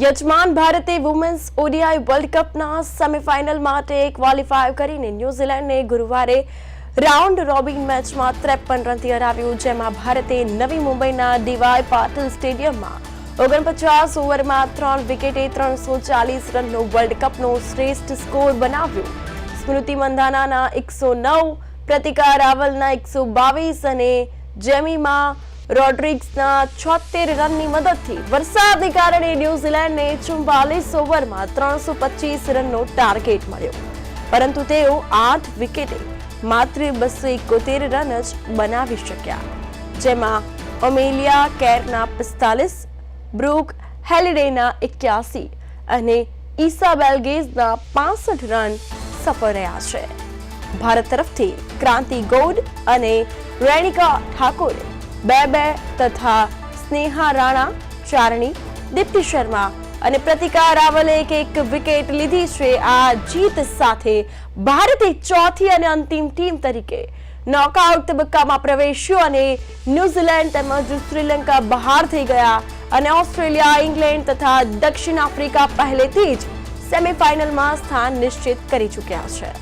યજમાન ભારતે women's ODI world કપના સેમીફાઇનલ માટે ક્વોલિફાય કરીને ન્યૂઝીલેન્ડને ગુરુવારે રાઉન્ડ રોબિન મેચમાં ત્રેપન રનથી હરાવ્યું, જેમાં ભારતે નવી મુંબઈના ડીવાય પાટીલ સ્ટેડિયમમાં ઓગણપચાસ ઓવરમાં ત્રણ વિકેટે ત્રણસો ચાલીસ રનનો વર્લ્ડ કપનો શ્રેષ્ઠ સ્કોર બનાવ્યો. સ્મૃતિ મંધાનાના એકસો નવ, પ્રતિકા રાવલના એકસો બાવીસ અને જેમીમાં રોડ્રિગ્સના છોતેર રનની મદદથી વરસાદને કારણે ન્યૂઝીલેન્ડને ચુમ્બાલીસ ઓવરમાં ત્રણસો પચીસ રનનો ટાર્ગેટ મળ્યો. પરંતુ તેઓ આઠ વિકેટે માત્ર બસો એકોતેર રન જ બનાવી શક્યા. જેમાં ઓમેલિયા કેરના પિસ્તાલીસ, બ્રુક હેલિડેના એક્યાસી અને ઈસાબેલ ગેઝના પાસઠ રન સફળ રહ્યા છે. ભારત તરફથી ક્રાંતિ ગૌડ અને રેણિકા ઠાકોરે બે બે તથા સ્નેહા રાણા, ચારણી, દીપ્તિ શર્મા અને પ્રતિકા રાવલે એક એક વિકેટ લીધી છે આ જીત સાથે. ભારતે ચોથી અને અંતિમ ટીમ તરીકે નોકઆઉટ તબક્કામાં પ્રવેશ્યો અને ન્યૂઝીલેન્ડ તેમજ શ્રીલંકા બહાર થઈ ગયા અને ઓસ્ટ્રેલિયા, ઇંગ્લેન્ડ તથા દક્ષિણ આફ્રિકા પહેલેથી જ સેમીફાઇનલમાં સ્થાન નિશ્ચિત કરી ચૂક્યા છે.